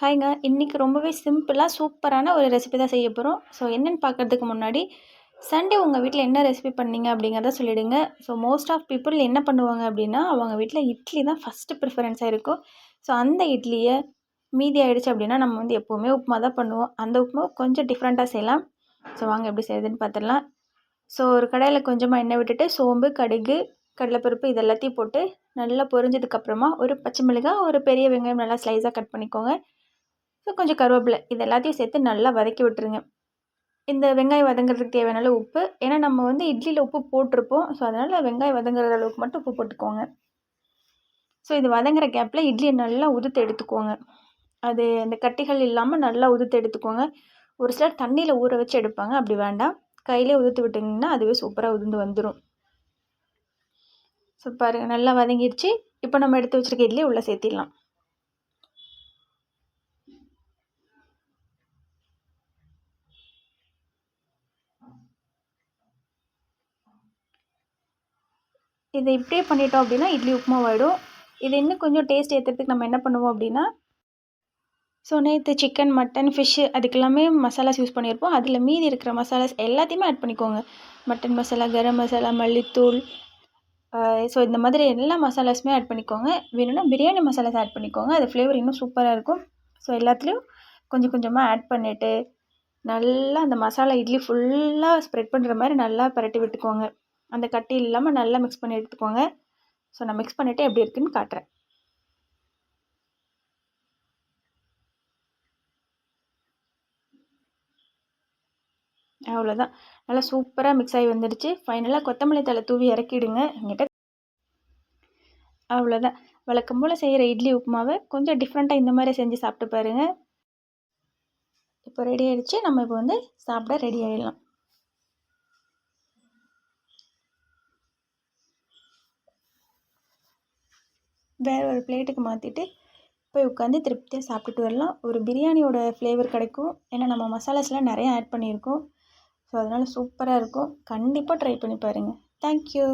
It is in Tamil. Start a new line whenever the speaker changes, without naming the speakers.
ஹாய்ங்க. இன்றைக்கி ரொம்பவே சிம்பிளாக சூப்பரான ஒரு ரெசிபி தான் செய்ய போகிறோம் ஸோ என்னென்னு பார்க்குறதுக்கு முன்னாடி சண்டே உங்கள் வீட்டில் என்ன ரெசிபி பண்ணீங்க அப்படிங்கிறத சொல்லிவிடுங்க ஸோ மோஸ்ட் ஆஃப் பீப்புள் என்ன பண்ணுவாங்க அப்படின்னா அவங்க வீட்டில் இட்லி தான் ஃபஸ்ட்டு ப்ரிஃபரன்ஸாக இருக்கும். ஸோ அந்த இட்லியை மீதி ஆகிடுச்சு அப்படின்னா நம்ம வந்து எப்போவுமே உப்புமா தான் பண்ணுவோம். அந்த உப்புமா கொஞ்சம் டிஃப்ரெண்ட்டாக செய்யலாம். ஸோ வாங்க எப்படி செய்யுதுன்னு பார்த்துடலாம். ஸோ ஒரு கடையில் கொஞ்சமாக எண்ணெய் விட்டுட்டு சோம்பு கடுகு கடலைப்பருப்பு இது எல்லாத்தையும் போட்டு நல்லா பொரிஞ்சதுக்கப்புறமா ஒரு பச்சை மிளகாய் ஒரு பெரிய வெங்காயம் நல்லா ஸ்லைஸாக கட் பண்ணிக்கோங்க. ஸோ கொஞ்சம் கருவேப்பிலை இது எல்லாத்தையும் சேர்த்து நல்லா வதக்கி விட்டுருங்க. இந்த வெங்காயம் வதங்குறதுக்கு தேவையான உப்பு ஏன்னா நம்ம வந்து இட்லியில் உப்பு போட்டிருப்போம். ஸோ அதனால் வெங்காயம் வதங்குற அளவுக்கு மட்டும் உப்பு போட்டுக்கோங்க. ஸோ இது வதங்குற கேப்பில் இட்லியை நல்லா உதுத்து எடுத்துக்கோங்க. அது அந்த கட்டிகள் இல்லாமல் நல்லா உதுத்து எடுத்துக்கோங்க. ஒரு சிலர் தண்ணியில் ஊற வச்சு எடுப்பாங்க. அப்படி வேண்டாம். கையிலே உதுத்து விட்டிங்கன்னா அதுவே சூப்பராக உதிர்ந்து வந்துடும் ஸோ பாருங்கள் நல்லா வதங்கிடுச்சு இப்போ நம்ம எடுத்து வச்சுருக்க இட்லி உள்ளே சேர்த்திடலாம். இதை இப்படியே பண்ணிட்டோம் அப்படின்னா இட்லி உப்புமாவாயிடும். இது இன்னும் கொஞ்சம் டேஸ்ட் ஏற்றுறதுக்கு நம்ம என்ன பண்ணுவோம் அப்படின்னா ஸோ நேற்று சிக்கன் மட்டன் ஃபிஷ்ஷு அதுக்கெல்லாமே மசாலாஸ் யூஸ் பண்ணியிருப்போம். அதில் மீதி இருக்கிற மசாலாஸ் எல்லாத்தையுமே ஆட் பண்ணிக்கோங்க. மட்டன் மசாலா கரம் மசாலா மல்லித்தூள் ஸோ இந்த மாதிரி எல்லா மசாலாஸுமே ஆட் பண்ணிக்கோங்க. வேணும்னா பிரியாணி மசாலாஸ் ஆட் பண்ணிக்கோங்க. அது ஃப்ளேவர் இன்னும் சூப்பராக இருக்கும். ஸோ எல்லாத்துலேயும் கொஞ்சம் கொஞ்சமாக ஆட் பண்ணிவிட்டு நல்லா அந்த மசாலா இட்லி ஃபுல்லாக ஸ்ப்ரெட் பண்ணுற மாதிரி நல்லா பரட்டி விட்டுக்கோங்க. அந்த கட்டி இல்லாமல் நல்லா மிக்ஸ் பண்ணி எடுத்துக்கோங்க. ஸோ நான் மிக்ஸ் பண்ணிவிட்டு எப்படி இருக்குதுன்னு காட்டுறேன். அவ்வளோதான் நல்லா சூப்பராக மிக்ஸ் ஆகி வந்துடுச்சு. ஃபைனலாக கொத்தமல்லி தலை தூவி இறக்கிடுங்க. எங்கிட்ட அவ்வளோதான் வழக்கம் போல் செய்கிற இட்லி உப்புமாவை கொஞ்சம் டிஃப்ரெண்ட்டாக இந்த மாதிரி செஞ்சு சாப்பிட்டு பாருங்கள் இப்போ ரெடி ஆகிடுச்சு நம்ம இப்போ வந்து சாப்பிட ரெடி ஆகிடலாம் வேறு ஒரு பிளேட்டுக்கு மாற்றிட்டு போய் உட்காந்து திருப்தியாக சாப்பிட்டுட்டு வரலாம். ஒரு பிரியாணியோட ஃப்ளேவர் கிடைக்கும். ஏன்னா நம்ம மசாலாஸ்லாம் நிறையா ஆட் பண்ணியிருக்கோம். ஸோ அதனால் சூப்பராக இருக்கும். கண்டிப்பாக ட்ரை பண்ணி பாருங்கள் தேங்க்யூ